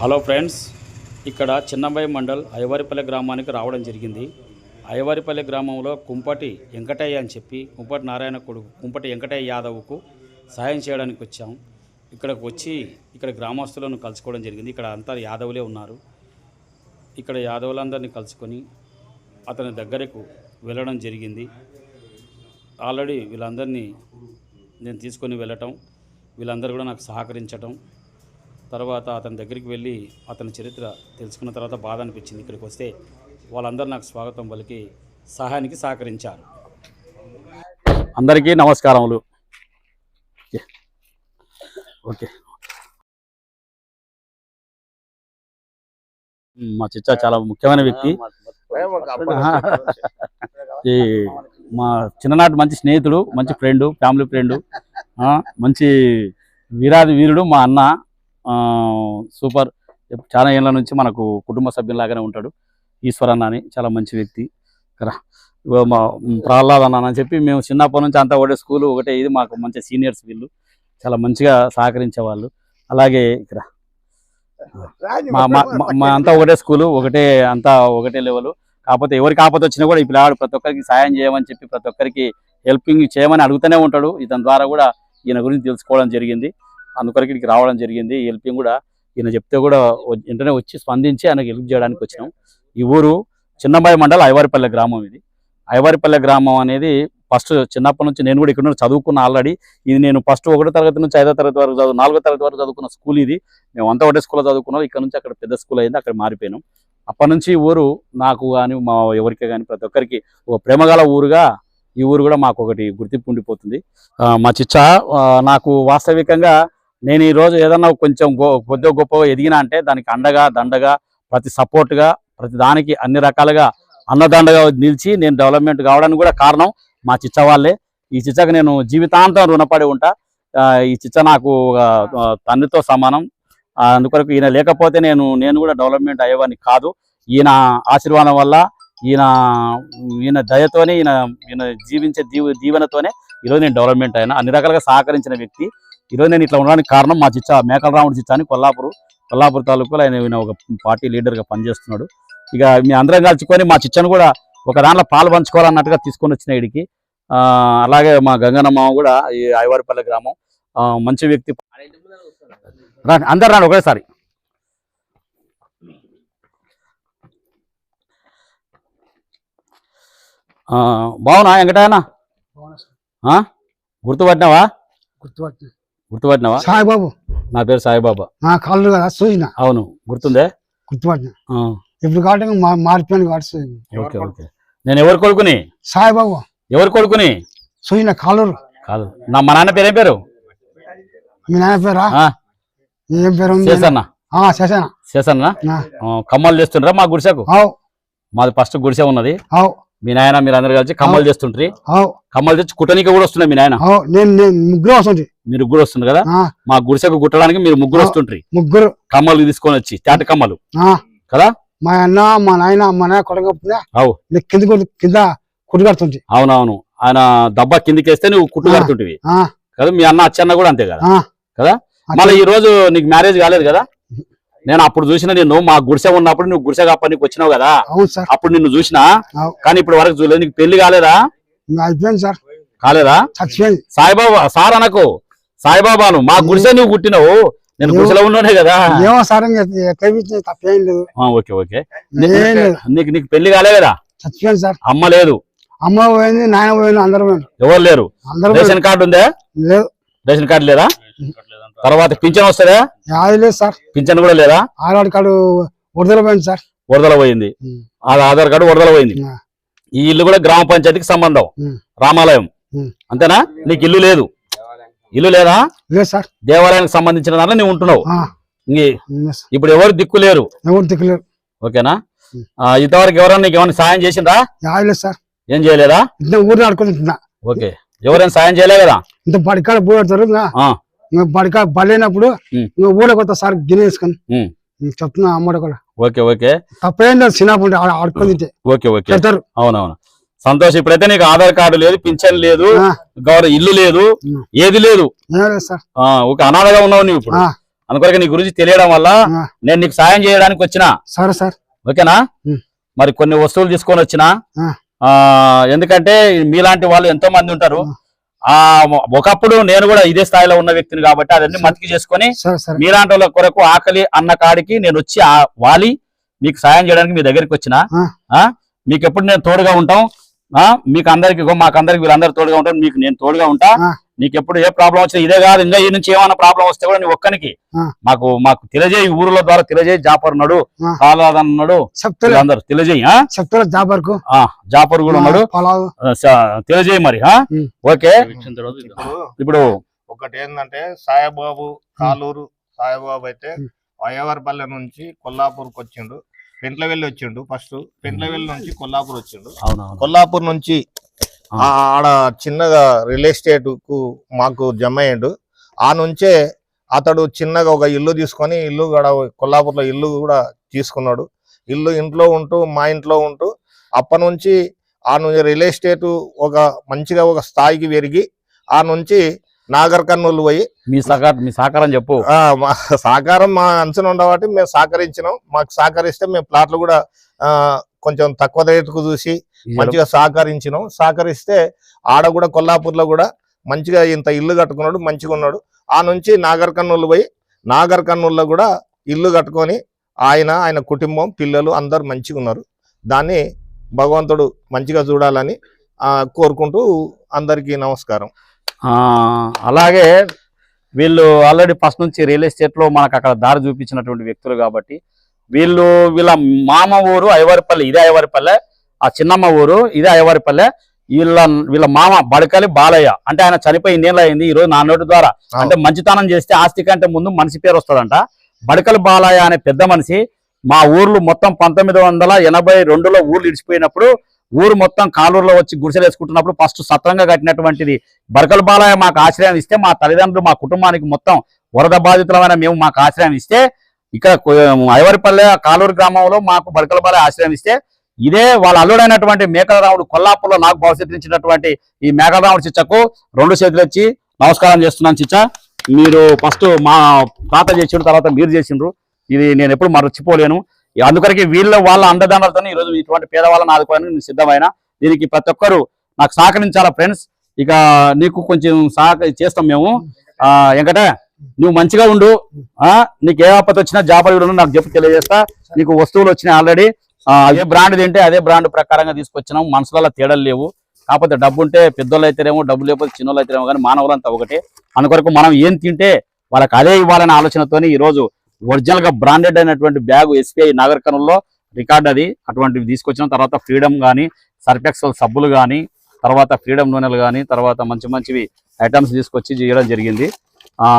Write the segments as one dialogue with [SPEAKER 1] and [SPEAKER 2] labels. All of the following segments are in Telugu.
[SPEAKER 1] హలో ఫ్రెండ్స్ ఇక్కడ చిన్నబాయి మండల్ అయ్యవారిపల్లె గ్రామానికి రావడం జరిగింది. అయ్యవారిపల్లె గ్రామంలో కుంపటి వెంకటయ్య అని చెప్పి కుంపటి నారాయణ కొడుకు కుంపటి వెంకటయ్య యాదవ్కు సహాయం చేయడానికి వచ్చాం. ఇక్కడికి వచ్చి ఇక్కడ గ్రామస్తులను కలుసుకోవడం జరిగింది. ఇక్కడ అంతా యాదవులే ఉన్నారు. ఇక్కడ యాదవులందరినీ కలుసుకొని అతని దగ్గరకు వెళ్ళడం జరిగింది. ఆల్రెడీ వీళ్ళందరినీ నేను తీసుకొని వెళ్ళటం వీళ్ళందరూ కూడా నాకు సహకరించటం తర్వాత అతని దగ్గరికి వెళ్ళి అతని చరిత్ర తెలుసుకున్న తర్వాత బాధ అనిపించింది. ఇక్కడికి వస్తే వాళ్ళందరూ నాకు స్వాగతం పలికి సహాయానికి సహకరించారు. అందరికీ నమస్కారములు. ఓకే hmm, మా చిచ్చా చాలా ముఖ్యమైన వ్యక్తి. ఈ మా చిన్ననాటి మంచి స్నేహితుడు మంచి ఫ్రెండ్ ఫ్యామిలీ ఫ్రెండ్ మంచి వీరాది వీరుడు మా అన్న. సూపర్. చాలా ఏళ్ళ నుంచి మనకు కుటుంబ సభ్యులాగానే ఉంటాడు. ఈశ్వర్ అన్న అని చాలా మంచి వ్యక్తి. కదా. మా ప్రహ్లాద్ అన్న అని చెప్పి మేము చిన్నప్పటి నుంచి అంతా ఒకటే స్కూల్ ఒకటే ఇది. మాకు మంచి సీనియర్స్ వీళ్ళు. చాలా మంచిగా సహకరించే వాళ్ళు అలాగే ఇక్కడ మా మా మా- మా అంతా ఒకటే స్కూలు ఒకటే అంతా ఒకటే లెవెల్. కాకపోతే ఎవరికి ఆపద వచ్చినా కూడా ఈ పిల్లవాడు ప్రతి ఒక్కరికి సాయం చేయమని చెప్పి ప్రతి ఒక్కరికి హెల్పింగ్ చేయమని అడుగుతూనే ఉంటాడు. ఇతని ద్వారా కూడా ఈయన గురించి తెలుసుకోవడం జరిగింది. అందుకొరకు ఇక్కడికి రావడం జరిగింది. హెల్పింగ్ కూడా ఈయన చెప్తే కూడా వెంటనే వచ్చి స్పందించి ఆయనకు హెల్ప్ చేయడానికి వచ్చినాం. ఈ ఊరు చిన్నబాయి మండలం ఐవారిపల్లె గ్రామం ఇది. ఐవారిపల్లె గ్రామం అనేది ఫస్ట్ చిన్నప్పటి నుంచి నేను కూడా ఇక్కడ చదువుకున్న ఆల్రెడీ. ఇది నేను ఫస్ట్ ఒకటో తరగతి నుంచి ఐదో తరగతి వరకు చదువు నాలుగో తరగతి వరకు చదువుకున్న స్కూల్ ఇది. మేము అంతా ఒకటే స్కూల్లో చదువుకున్నాం. ఇక్కడ నుంచి అక్కడ పెద్ద స్కూల్ అయింది అక్కడ మారిపోయినాం. అప్పటి నుంచి ఈ ఊరు నాకు కానీ మా ఎవరికి కానీ ప్రతి ఒక్కరికి ఒక ప్రేమగల ఊరుగా ఈ ఊరు కూడా మాకు ఒకటి గుర్తింపు ఉండిపోతుంది. మా చిచ్చా నాకు వాస్తవికంగా నేను ఈరోజు ఏదన్నా కొంచెం గొ కొద్దిగా గొప్ప ఎదిగినా అంటే దానికి అండగా దండగా ప్రతి సపోర్ట్గా ప్రతి దానికి అన్ని రకాలుగా అన్నదండగా నిలిచి నేను డెవలప్మెంట్ కావడానికి కూడా కారణం మా చిచ్చ వాళ్ళే. ఈ చిచ్చకు నేను జీవితాంతం రుణపడి ఉంటా. ఈ చిచ్చ నాకు ఒక, తండ్రితో సమానం. అందుకొరకు ఈయన లేకపోతే నేను నేను కూడా డెవలప్మెంట్ అయ్యేవాడిని కాదు. ఈయన ఆశీర్వాదం వల్ల ఈయన ఈయన దయతోనే ఈయన ఈయన జీవించే దీవ దీవెనతోనే ఈరోజు నేను డెవలప్మెంట్ అయినా. అన్ని రకాలుగా సహకరించిన వ్యక్తి. ఈరోజు నేను ఇట్లా ఉండడానికి కారణం మా చిచ్చ మేకల రాముడు చిచ్చ అని కొల్లాపూర్ కొల్లాపూర్ తాలూకులో ఆయన ఈయన ఒక పార్టీ లీడర్గా పనిచేస్తున్నాడు. ఇక మీ అందరం కలుసుకొని మా చిచ్చను కూడా ఒక దాంట్లో పాలు పంచుకోవాలన్నట్టుగా తీసుకొని వచ్చిన ఇడికి అలాగే మా గంగనమ్మ కూడా ఈ ఐవారిపల్లె గ్రామం మంచి వ్యక్తి. అందరు రండి ఒకేసారి బాగున్నా వెంకటయ్యనా ఆ? గుర్తుపట్టినావా?
[SPEAKER 2] గుర్తుపట్టి
[SPEAKER 1] గుర్తుపట్టినావా?
[SPEAKER 2] సాయిబాబు.
[SPEAKER 1] నా పేరు సాయిబాబా.
[SPEAKER 2] నా కళ్ళు కదా చూసిన
[SPEAKER 1] అవును గుర్తుందే?
[SPEAKER 2] గుర్తుపట్టిన?
[SPEAKER 1] ఆ,
[SPEAKER 2] ఇప్పుడు కాబట్టి మా మారిపోయాను కాబట్టి చూసిన.
[SPEAKER 1] Okay okay. నేను ఎవరు కొడుకుని?
[SPEAKER 2] సాయిబాబు.
[SPEAKER 1] ఎవరు కొడుకుని?
[SPEAKER 2] చూసిన కాలూరు
[SPEAKER 1] కాదు. నా మా నాన్న పేరు ఏం పేరు?
[SPEAKER 2] మీ నాయన పేరా?
[SPEAKER 1] ఆ,
[SPEAKER 2] ఏం పేరు? ఆ, ఆ,
[SPEAKER 1] కమ్మలు చేస్తుండ్రా మా గుడిసెకు? మాది ఫస్ట్ గుడిసె ఉన్నది. మీ నాయన మీరు అందరు కలిసి కమ్మలు చేస్తుండ్రి.
[SPEAKER 2] ఆవ్
[SPEAKER 1] కమ్మలు తెచ్చి కుట్టనీకి కూడా వస్తున్నాయి మీ నాయన.
[SPEAKER 2] నేను ముగ్గురు వస్తుంది
[SPEAKER 1] మీరు ముగ్గురు వస్తుంది కదా? మా గుడిసెకు కుట్టడానికి మీరు ముగ్గురు
[SPEAKER 2] ఆ.
[SPEAKER 1] వస్తుండ్రి.
[SPEAKER 2] ముగ్గురు.
[SPEAKER 1] కమ్మలు తీసుకొని వచ్చి తాటి కమ్మలు.
[SPEAKER 2] ఆ,
[SPEAKER 1] కదా?
[SPEAKER 2] మా అన్న మా నాయన మా నాయన
[SPEAKER 1] అవు.
[SPEAKER 2] నేను కింద కింద కడుతుంది
[SPEAKER 1] అవునవును. ఆయన దబ్బా కిందికి వేస్తే నువ్వు కుట్టు. కడుతుంటివి. కదా? మీ అన్న అచ్చన్న కూడా అంతే కదా. కదా? మళ్ళీ ఈ రోజు నీకు మ్యారేజ్ కాలేదు కదా? నేను అప్పుడు చూసిన నిన్ను మా గుడిసె ఉన్నప్పుడు నువ్వు గుడిసె కాపనికి వచ్చినావు కదా?
[SPEAKER 2] అవును సార్.
[SPEAKER 1] అప్పుడు నిన్ను చూసినా. కానీ ఇప్పుడు వరకు చూడలేదు. నీకు పెళ్ళి కాలేదా?
[SPEAKER 2] ఇంకా అయిపోయింది సార్.
[SPEAKER 1] కాలేదా? సాయిబాబా సార్ అనకు. సాయిబాబాను మా గుడిసె నువ్వు కుట్టినావు నేను. గుడిసెలో ఉన్నానే కదా.
[SPEAKER 2] ఏమో సార్ తప్పేం లేదు.
[SPEAKER 1] Okay okay. నీకు నీకు పెళ్ళి కాలే కదా?
[SPEAKER 2] చచ్చిపోయింది సార్.
[SPEAKER 1] అమ్మ లేదు.
[SPEAKER 2] అమ్మ పోయింది నాయన పోయింది అందరూ
[SPEAKER 1] ఎవరు లేరు. రేషన్ కార్డు ఉందా?
[SPEAKER 2] లేదు.
[SPEAKER 1] రేషన్ కార్డు లేదా? తర్వాత పింఛన్ వస్తుందా?
[SPEAKER 2] లేదు సార్.
[SPEAKER 1] పింఛన్ కూడా లేదా?
[SPEAKER 2] ఆధార్ కార్డు వరదల పోయింది సార్.
[SPEAKER 1] వరదల పోయింది. ఆధార్ కార్డు వరదల పోయింది. ఈ ఇల్లు కూడా గ్రామ పంచాయతీకి సంబంధం. రామాలయం. అంతేనా? నీకు ఇల్లు లేదు. ఇల్లు లేదా?
[SPEAKER 2] లేదు సార్.
[SPEAKER 1] దేవాలయానికి సంబంధించిన దాంట్లో నువ్వు ఉంటున్నావు. ఇప్పుడు ఎవరు దిక్కు లేరు?
[SPEAKER 2] ఎవరు దిక్కులేరు
[SPEAKER 1] ఓకేనా?
[SPEAKER 2] ఉమ్.
[SPEAKER 1] ఆ, ఇంతవరకు ఎవరైనా నీకు ఏమైనా సాయం చేసిండ్రా?
[SPEAKER 2] యాది లేదు సార్.
[SPEAKER 1] ఏం చేయలేదా?
[SPEAKER 2] ఇంత ఊరిని ఆడుకుంటున్నా
[SPEAKER 1] ఓకే. ఎవరైనా సాయం చేయలే కదా?
[SPEAKER 2] ఇంత బడికాడ
[SPEAKER 1] ఆ.
[SPEAKER 2] ఇంకా బడికాడ బలేనప్పుడు ఊళ్ళో కొత్త సార్. ఇంక చెప్తున్నా అమ్మడు కూడా
[SPEAKER 1] ఓకే ఓకే.
[SPEAKER 2] తప్పేం లేదు చిన్నప్పుడు ఆడ- ఆడుకొని తింటే.
[SPEAKER 1] Okay okay. అవునవును. సంతోష్. ఇప్పుడైతే నీకు ఆధార్ కార్డు లేదు పింఛన్ లేదు గౌరవ ఇల్లు లేదు. ఏది లేదు. ఒక అనాథగా ఉన్నావు నువ్వు ఇప్పుడు. అందుకొరకు నీ గురించి తెలియడం వల్ల నేను నీకు సాయం చేయడానికి వచ్చిన.
[SPEAKER 2] సరే సార్.
[SPEAKER 1] ఓకేనా. మరి కొన్ని వస్తువులు తీసుకొని వచ్చిన. ఎందుకంటే మీలాంటి వాళ్ళు ఎంతో మంది ఉంటారు.
[SPEAKER 2] ఆ.
[SPEAKER 1] ఒకప్పుడు నేను కూడా ఇదే స్థాయిలో ఉన్న వ్యక్తిని కాబట్టి అదన్నీ మతికి చేసుకొని మీలాంటి వాళ్ళ కొరకు ఆకలి అన్న కాడికి నేను వచ్చి ఆ వాలి మీకు సాయం చేయడానికి మీ దగ్గరికి వచ్చిన. మీకు ఎప్పుడు నేను తోడుగా ఉంటాం. మీకు అందరికి మాకు అందరికి వీళ్ళందరూ తోడుగా ఉంటారు. మీకు నేను తోడుగా ఉంటా. నీకు ఎప్పుడు ఏ ప్రాబ్లం వచ్చినా ఇదే కాదు. ఇంకా ఈ నుంచి ఏమైనా ప్రాబ్లం వస్తే కూడా నీ ఒక్కనికి. మాకు మాకు తెలియజేయి. ఊరుల ద్వారా తెలియజేయి. జాపర్ ఉన్నాడు. ఉన్నాడు.
[SPEAKER 2] చెప్తారు
[SPEAKER 1] వీళ్ళందరూ తెలియజేయి ఆ?
[SPEAKER 2] చెప్తారు జాబ్ వరకు
[SPEAKER 1] ఆ, జాపర్ కూడా ఉన్నాడు. తెలియజేయి మరి. ఓకే.
[SPEAKER 3] ఇప్పుడు ఒకటి ఏంటంటే సాయిబాబు కాలూరు సాయిబాబు అయితే
[SPEAKER 2] ఉమ్.
[SPEAKER 3] అయ్యవారిపల్లె నుంచి కొల్లాపూర్కి వచ్చిండు పెంట్లవెల్లి వచ్చిండు ఫస్ట్ పెంట్లవెల్లి నుంచి కొల్లాపూర్ వచ్చిండు. కొల్లాపూర్ నుంచి ఆడ చిన్నగా రియల్ ఎస్టేట్కు మాకు జమ అయ్యిండు ఆ నుంచే అతడు చిన్నగా ఒక ఇల్లు తీసుకొని ఇల్లు కూడా కొల్లాపూర్లో ఇల్లు కూడా తీసుకున్నాడు. ఇల్లు ఇంట్లో ఉంటూ మా ఇంట్లో ఉంటూ అప్పటి నుంచి ఆ నుంచి రియల్ ఎస్టేట్ ఒక మంచిగా ఒక స్థాయికి పెరిగి ఆ నుంచి నాగర్ కర్నూలు పోయి
[SPEAKER 1] మీ సహకారం మీ సహకారం చెప్పు.
[SPEAKER 3] సహకారం మా అంచనా ఉండబట్టి మేము సహకరించినాం. మాకు సహకరిస్తే మేము ప్లాట్లు కూడా ఆ, కొంచెం తక్కువ రేటుకు చూసి మంచిగా సహకరించినాం. సహకరిస్తే ఆడ కూడా కొల్లాపూర్లో కూడా మంచిగా ఇంత ఇల్లు కట్టుకున్నాడు మంచిగా ఉన్నాడు. ఆ నుంచి నాగర్ కర్నూలు పోయి నాగర్ కర్నూలులో కూడా ఇల్లు కట్టుకొని ఆయన ఆయన కుటుంబం పిల్లలు అందరు మంచిగా ఉన్నారు. దాన్ని భగవంతుడు మంచిగా చూడాలని ఆ, కోరుకుంటూ అందరికీ నమస్కారం.
[SPEAKER 1] అలాగే వీళ్ళు ఆల్రెడీ ఫస్ట్ నుంచి రియల్ ఎస్టేట్లో మనకు అక్కడ దారి చూపించినటువంటి వ్యక్తులు కాబట్టి వీళ్ళు వీళ్ళ మామ ఊరు ఐవారిపల్లె ఇదే ఐవారిపల్లె ఆ చిన్నమ్మ ఊరు ఇదే ఐవారిపల్లె వీళ్ళ వీళ్ళ మామ బడకలి బాలయ్య. అంటే ఆయన చనిపోయి ఇన్నేళ్ళు అయింది ఈ రోజు నా నోటి ద్వారా. అంటే మంచితనం చేస్తే ఆస్తి కంటే ముందు మనిషి పేరు వస్తుందంట. బడకలి బాలయ్య అనే పెద్ద మనిషి మా ఊర్లు మొత్తం పంతొమ్మిది వందల ఎనభై రెండులో ఊర్లు ఇడిచిపోయినప్పుడు ఊరు మొత్తం కాలూరులో వచ్చి గుడిసెలు వేసుకుంటున్నప్పుడు ఫస్ట్ సత్రంగా కట్టినటువంటిది బరకల బాలయ్య మాకు ఆశ్రయం ఇస్తే మా తల్లిదండ్రులు మా కుటుంబానికి మొత్తం వరద బాధితులమైన మేము మాకు ఆశ్రయం ఇస్తే ఇక్కడ ఐవరిపల్లె కాలూరు గ్రామంలో మాకు బరకల బాలయ్య ఆశ్రయం ఇస్తే ఇదే వాళ్ళ అల్లుడైనటువంటి మేకలరాముడు కొల్లాపూర్లో నాకు భవిష్యత్తించినటువంటి ఈ మేకలరాముడు చిచ్చకు రెండు చేతులు వచ్చి నమస్కారం చేస్తున్నాను చిచ్చ. మీరు ఫస్ట్ మా తాత చేసిన తర్వాత మీరు చేసిండ్రు. ఇది నేను ఎప్పుడు మర్చిపోలేను. అందుకొరకే వీళ్ళ వాళ్ళ అండదండలతో ఈ రోజు ఇటువంటి పేదవాళ్ళని ఆదుకోవడానికి నేను సిద్ధమైన. దీనికి ప్రతి ఒక్కరు నాకు సహకరించాలా ఫ్రెండ్స్? ఇక నీకు కొంచెం సహక చేస్తాం మేము. ఆ నువ్వు మంచిగా ఉండు. ఆ నీకు ఏ ఆపత్తి వచ్చినా జాబ్ నాకు చెప్పి తెలియజేస్తా. నీకు వస్తువులు వచ్చినాయి ఆల్రెడీ. అదే బ్రాండ్ తింటే అదే బ్రాండ్ ప్రకారంగా తీసుకొచ్చినాం. మనసులలో తేడాలు లేవు. కాకపోతే డబ్బు ఉంటే పెద్దోళ్ళు అయితేనేమో డబ్బు లేకపోతే చిన్నోళ్ళు అయితేనేమో కానీ మానవులంతా ఒకటే. అందుకొరకు మనం ఏం తింటే వాళ్ళకి అదే ఇవ్వాలనే ఆలోచనతో ఈ రోజు ఒరిజినల్గా బ్రాండెడ్ అయినటువంటి బ్యాగ్ ఎస్బీఐ నాగర్ రికార్డ్ అది. అటువంటివి తీసుకొచ్చిన తర్వాత ఫ్రీడమ్ కానీ సర్ఫెక్సల్ సబ్బులు కానీ తర్వాత ఫ్రీడమ్ నూనెలు కానీ తర్వాత మంచి మంచివి ఐటమ్స్ తీసుకొచ్చి చేయడం జరిగింది.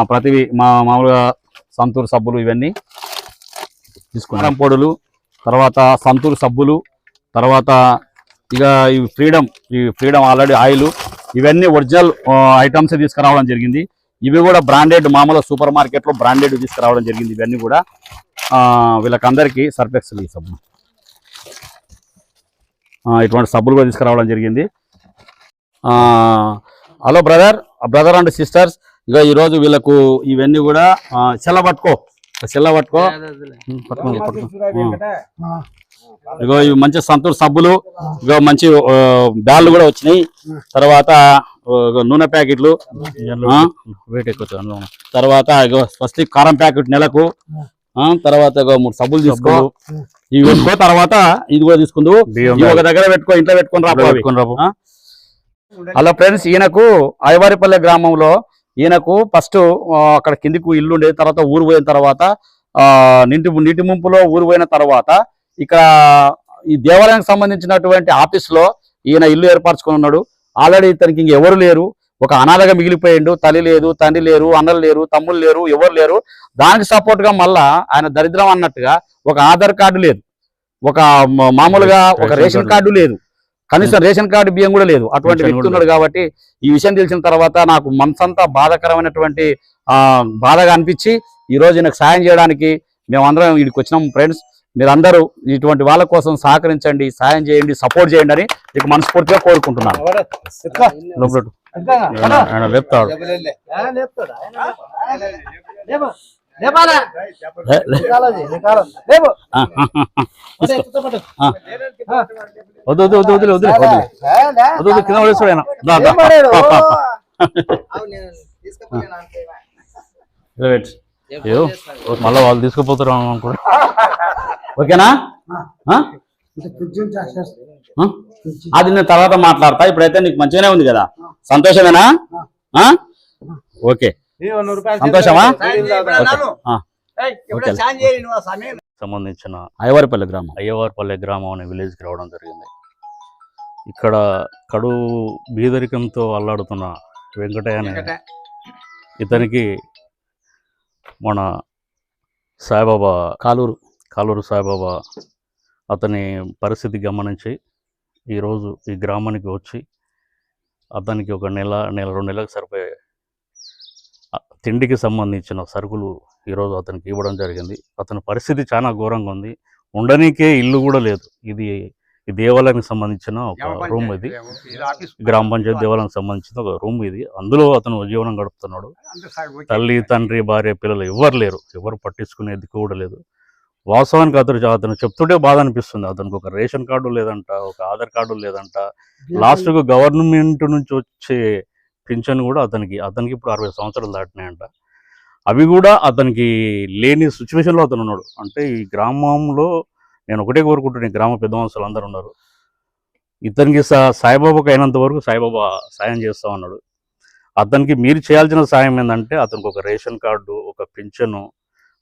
[SPEAKER 1] ప్రతివి మా మామూలుగా సంతూర్ సబ్బులు ఇవన్నీ తీసుకున్నాం. పొడులు తర్వాత సంతూర్ సబ్బులు తర్వాత ఇక ఈ ఫ్రీడమ్ ఈ ఫ్రీడమ్ ఆల్రెడీ ఆయిల్ ఇవన్నీ ఒరిజినల్ ఐటమ్స్ తీసుకురావడం జరిగింది. ఇవి కూడా బ్రాండెడ్ మామూలు సూపర్ మార్కెట్లో బ్రాండెడ్ తీసుకురావడం జరిగింది ఇవన్నీ కూడా. వీళ్ళకందరికీ సర్ఫెక్స్లు ఈ సబ్బు ఇటువంటి సబ్బులు కూడా తీసుకురావడం జరిగింది. Hello brother brother and sisters ఇక ఈరోజు వీళ్ళకు ఇవన్నీ కూడా ఆ, చెల్ల పట్టుకో. ఇగో ఇవి మంచి సంతూర్ సబ్బులు ఇగో మంచి బ్యాళ్ళు కూడా వచ్చినాయి. తర్వాత నూనె ప్యాకెట్లు వెయిట్ ఎక్కువ. తర్వాత ఇగో స్వస్తి కారం ప్యాకెట్ నెలకు ఆ, తర్వాత మూడు సబ్బులు తీసుకో. ఇవి పెట్టుకో తర్వాత ఇది కూడా తీసుకుందు ఒక దగ్గర పెట్టుకో ఇంట్లో పెట్టుకొని రాబో ఆ? హలో ఫ్రెండ్స్ ఈయనకు ఐవారిపల్లె గ్రామంలో ఈయనకు ఫస్ట్ అక్కడ కిందికి ఇల్లు ఉండేది తర్వాత ఊరు పోయిన తర్వాత ఆ నీటి నీటి ముంపులో ఊరు పోయిన తర్వాత ఇక్కడ ఈ దేవాలయానికి సంబంధించినటువంటి ఆఫీస్లో ఈయన ఇల్లు ఏర్పరచుకొని ఉన్నాడు. ఆల్రెడీ ఇతనికి ఇంక ఎవరు లేరు. ఒక అనాథగా మిగిలిపోయిండు. తల్లి లేదు తండ్రి లేరు అన్నలు లేరు తమ్ముళ్ళు లేరు ఎవరు లేరు. దానికి సపోర్ట్గా మళ్ళా ఆయన దరిద్రం అన్నట్టుగా ఒక ఆధార్ కార్డు లేదు. ఒక మామూలుగా ఒక
[SPEAKER 4] రేషన్
[SPEAKER 1] కార్డు లేదు. కనీసం రేషన్ కార్డు బియ్యం కూడా లేదు. అటువంటి వ్యక్తి ఉన్నాడు కాబట్టి ఈ విషయం తెలిసిన తర్వాత నాకు మనసంతా బాధాకరమైనటువంటి ఆ బాధగా అనిపించి ఈ రోజు నాకు సాయం చేయడానికి మేమందరం వీడికి వచ్చినాం ఫ్రెండ్స్. మీరందరూ ఇటువంటి వాళ్ళ కోసం సహకరించండి సాయం చేయండి సపోర్ట్ చేయండి అని మీకు మనస్ఫూర్తిగా కోరుకుంటున్నాను. లేపుతాడు?
[SPEAKER 4] వద్దు వదిలే వదిలే వద్దు వాళ్ళు తీసుకుపోతారు అనుకోండి ఓకేనా? అది నేను తర్వాత మాట్లాడతా. ఇప్పుడైతే నీకు మంచిగానే ఉంది కదా. సంతోషమేనా? ఓకే. సంతోషమా. సంబంధించిన అయ్యవారిపల్లి గ్రామం. అయ్యవారిపల్లి గ్రామం అనే విలేజ్కి రావడం జరిగింది. ఇక్కడ కడు బీదరికంతో అల్లాడుతున్న వెంకటయ్య అనే ఇతనికి మన సాయిబాబా కాలూరు. కాలూరు సాయిబాబా అతని పరిస్థితి గమనించి ఈరోజు ఈ గ్రామానికి వచ్చి అతనికి ఒక నెల నెల రెండు నెలలకు సరిపోయే తిండికి సంబంధించిన సరుకులు ఈరోజు అతనికి ఇవ్వడం జరిగింది. అతని పరిస్థితి చాలా ఘోరంగా ఉంది. ఉండనీకే ఇల్లు కూడా లేదు. ఇది ఈ దేవాలయానికి సంబంధించిన ఒక రూమ్ ఇది. గ్రామ. పంచాయతీ దేవాలయానికి సంబంధించిన ఒక రూమ్ ఇది. అందులో అతను జీవనం గడుపుతున్నాడు. తల్లి తండ్రి భార్య పిల్లలు ఎవరు లేరు. ఎవరు పట్టించుకునే దిక్కు కూడా లేదు. వాస్తవానికి అతను అతను చెప్తుంటే బాధ అనిపిస్తుంది. అతనికి ఒక రేషన్ కార్డు లేదంట ఒక ఆధార్ కార్డు లేదంట. లాస్ట్కు గవర్నమెంట్ నుంచి వచ్చే పింఛన్ కూడా అతనికి అతనికి ఇప్పుడు అరవై సంవత్సరాలు దాటినాయంట. అవి కూడా అతనికి లేని సిచ్యువేషన్లో అతను ఉన్నాడు. అంటే ఈ గ్రామంలో నేను ఒకటే కోరుకుంటున్నాను గ్రామ పెద్ద మనుషులు అందరూ ఉన్నారు. ఇతనికి సా సాయిబాబాకు అయినంత వరకు సాయిబాబా సాయం చేస్తా ఉన్నాడు. అతనికి మీరు చేయాల్సిన సాయం ఏంటంటే అతనికి ఒక రేషన్ కార్డు ఒక పింఛను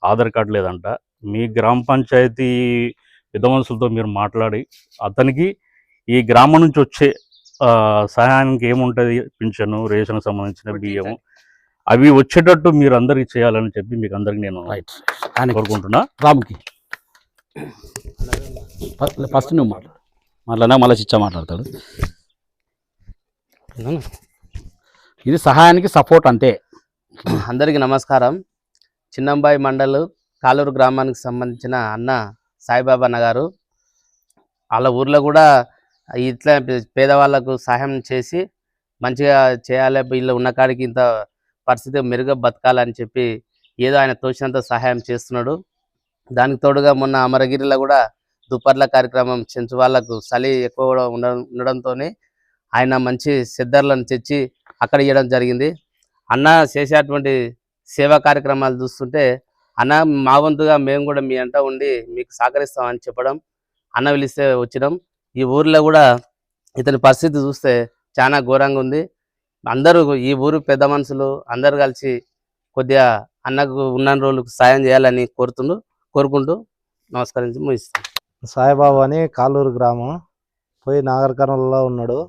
[SPEAKER 4] ఆధార్ కార్డు లేదంట. మీ గ్రామ పంచాయతీ పెద్ద మనుషులతో మీరు మాట్లాడి అతనికి ఈ గ్రామం నుంచి వచ్చే సహాయానికి ఏముంటుంది పింఛను రేషన్ సంబంధించిన బియ్యము? అవి వచ్చేటట్టు మీరు అందరికి చేయాలని చెప్పి మీకు అందరికి నేను
[SPEAKER 1] రైట్
[SPEAKER 4] కోరుకుంటున్నా.
[SPEAKER 1] రాముకి. ఫస్ట్ నువ్వు మాట్లాడు. మాట్లాడినా మళ్ళీ చిచ్చా మాట్లాడతాడు. ఇది సహాయానికి సపోర్ట్ అంతే.
[SPEAKER 5] అందరికీ నమస్కారం. చిన్నంబాయి మండల్ కాలూరు గ్రామానికి సంబంధించిన అన్న సాయిబాబా అన్న గారు. వాళ్ళ ఊర్లో కూడా ఇట్లా పేదవాళ్ళకు సహాయం చేసి మంచిగా చేయాలి వీళ్ళు ఉన్న కాడికి ఇంత పరిస్థితి మెరుగ్గా బతకాలని చెప్పి ఏదో ఆయన తోచినంత సహాయం చేస్తున్నాడు. దానికి తోడుగా మొన్న అమరగిరిలో కూడా దుప్పర్ల కార్యక్రమం చెంచు వాళ్ళకు చలి ఎక్కువ ఉండడంతో ఉండడంతోనే ఆయన మంచి సిద్ధర్లను తెచ్చి అక్కడ ఇవ్వడం జరిగింది. అన్న చేసేటువంటి సేవా కార్యక్రమాలు చూస్తుంటే అన్న మా వంతుగా మేము కూడా మీ అంట ఉండి మీకు సహకరిస్తామని చెప్పడం అన్న పిలిస్తే వచ్చినాం. ఈ ఊర్లో కూడా ఇతని పరిస్థితి చూస్తే చాలా ఘోరంగా ఉంది. అందరూ ఈ ఊరు పెద్ద మనుషులు అందరు కలిసి కొద్దిగా అన్నకు ఉన్న రోజులకు సాయం చేయాలని కోరుతుండు కోరుకుంటూ నమస్కరించి ముగిస్తాం.
[SPEAKER 6] సాయిబాబా అని కాలూరు గ్రామం. పోయి నాగర్ కర్నూలులో ఉన్నాడు.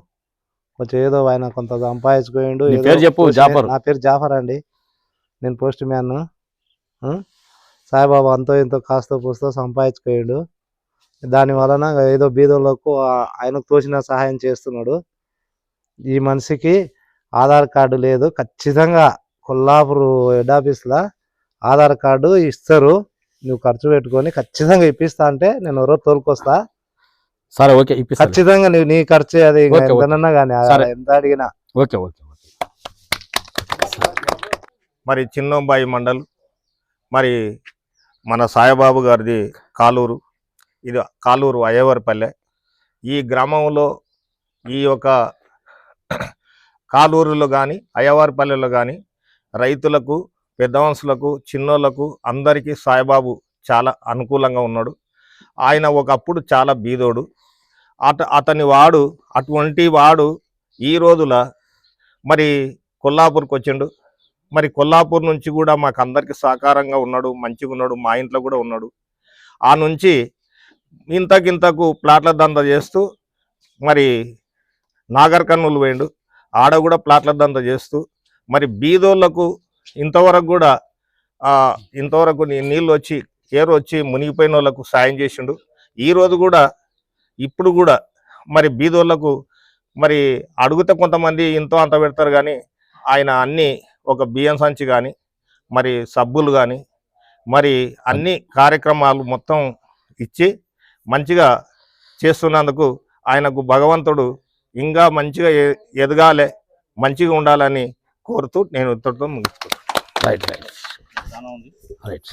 [SPEAKER 6] కొంచెం ఏదో ఆయన కొంత సంపాదించుకోయిండు
[SPEAKER 1] పేరు చెప్పు, జాఫర్.
[SPEAKER 6] నా పేరు జాఫర్ అండి. నేను పోస్ట్ మ్యాన్. సాయిబాబా అంతో ఇంతో కాస్త పూస్తో సంపాదించుకోయిండు దాని వలన ఏదో బీదోళ్ళకు ఆయనకు తోచిన సహాయం చేస్తున్నాడు. ఈ మనిషికి ఆధార్ కార్డు లేదు. ఖచ్చితంగా కొల్లాపూర్ హెడ్ ఆఫీస్లో ఆధార్ కార్డు ఇస్తారు. నువ్వు ఖర్చు పెట్టుకొని ఖచ్చితంగా ఇప్పిస్తా అంటే నేను ఎవరో తోలుకొస్తా.
[SPEAKER 1] సరే ఓకే
[SPEAKER 6] ఖచ్చితంగా నువ్వు నీ ఖర్చు అది. ఎంతనన్నా కానీ. ఎంత అడిగినా.
[SPEAKER 1] Okay okay okay.
[SPEAKER 3] మరి చిన్నంబాయి మండల్ మరి మన సాయిబాబు గారిది కాలూరు. ఇది కాలూరు అయ్యవారిపల్లె. ఈ గ్రామంలో ఈ యొక్క కాలూరులో కానీ అయ్యవారిపల్లెలో కానీ రైతులకు పెద్దవంశులకు చిన్నోళ్ళకు చిన్నోళ్ళకు అందరికీ సాయిబాబు చాలా అనుకూలంగా ఉన్నాడు. ఆయన ఒకప్పుడు చాలా బీదోడు. అత అతని వాడు అటువంటి వాడు ఈ రోజుల మరి కొల్లాపూర్కి వచ్చిండు. మరి కొల్లాపూర్ నుంచి కూడా మాకు అందరికి సహకారంగా ఉన్నాడు మంచిగా ఉన్నాడు మా ఇంట్లో కూడా ఉన్నాడు. ఆ నుంచి ఇంతకింతకు ప్లాట్ల దంద చేస్తూ మరి నాగర్ కర్నూలు పోయిండు. ఆడ కూడా ప్లాట్ల దంద చేస్తూ మరి బీదోళ్ళకు ఇంతవరకు కూడా ఇంతవరకు నీళ్ళు వచ్చి ఏరు వచ్చి మునిగిపోయిన వాళ్ళకు సాయం చేసిండు. ఈరోజు కూడా ఇప్పుడు కూడా మరి బీదోళ్ళకు మరి అడుగుతే కొంతమంది ఇంతో అంత పెడతారు కానీ ఆయన అన్నీ ఒక బియ్యం సంచి కానీ మరి సబ్బులు కానీ మరి అన్ని కార్యక్రమాలు మొత్తం ఇచ్చి మంచిగా చేస్తున్నందుకు ఆయనకు భగవంతుడు ఇంకా మంచిగా ఎ- ఎదగాలి మంచిగా ఉండాలని కోరుతూ నేను ఇంతటితో ముగిస్తున్నాను.
[SPEAKER 1] Right right right